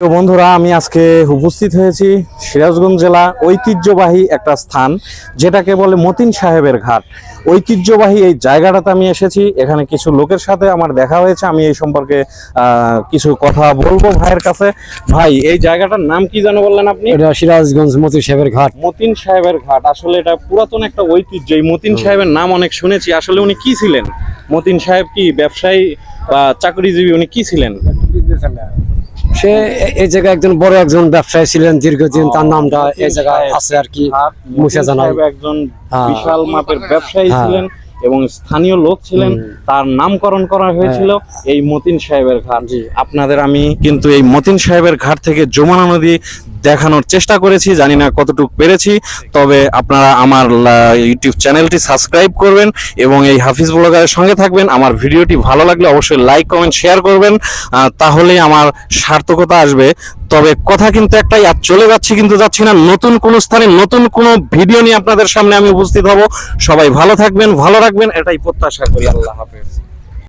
তো বন্ধুরা আমি আজকে উপস্থিত হয়েছি সিরাজগঞ্জ জেলা ঐতিহ্যবাহী একটা স্থান যেটাকে বলে মতিন সাহেবের ঘাট। ঐতিহ্যবাহী এই জায়গাটাতে আমি এসেছি। এখানে কিছু লোকের সাথে আমার দেখা হয়েছে। আমি এই সম্পর্কে কিছু কথা বলব ভাইয়ের কাছে। ভাই এই জায়গাটার নাম কি জানো বললেন আপনি? এটা সিরাজগঞ্জ মতি সাহেবের ঘাট। মতিন সাহেবের ঘাট। আসলে এটা পুরাতন একটা ঐতিহ্য। এই মতিন সাহেবের নাম অনেক শুনেছি। আসলে উনি কি ছিলেন? মতিন সাহেব কি ব্যবসায়ী বা চাকরিজীবী? উনি কি ছিলেন? সে এই জায়গায় একজন বড় একজন ব্যবসায়ী ছিলেন দীর্ঘদিন তার নামটা এই জায়গায় আছে আর কি মুছে জানাই। একজন হ্যাঁ। বিশাল মাপের ব্যবসায়ী হ্যাঁ। ছিলেন এবং স্থানীয় লোক ছিলেন। তার নামকরণ করা হয়েছিল এই মতিন সাহেবের ঘাট। আপনাদের আমি কিন্তু এই মতিন সাহেবের ঘাট থেকে যমুনা নদী দেখানোর চেষ্টা করেছি জানি না কতটুকু পেরেছি তবে আপনারা আমার ইউটিউব চ্যানেলটি সাবস্ক্রাইব করবেন এবং এই হাফিজ ব্লগারের সঙ্গে থাকবেন। আমার ভিডিওটি ভালো লাগলে অবশ্যই লাইক কমেন্ট শেয়ার করবেন আহ, তাহলেই আমার সার্থকতা আসবে। তবে কথা কিন্তু একটাই আর চলে যাচ্ছি কিন্তু যাচ্ছি না নতুন কোন স্থানে নতুন কোন ভিডিও নিয়ে আপনাদের সামনে আমি উপস্থিত হব। সবাই ভালো থাকবেন ভালো রাখবেন এটাই প্রত্যাশা করি আল্লাহ হাফেজ।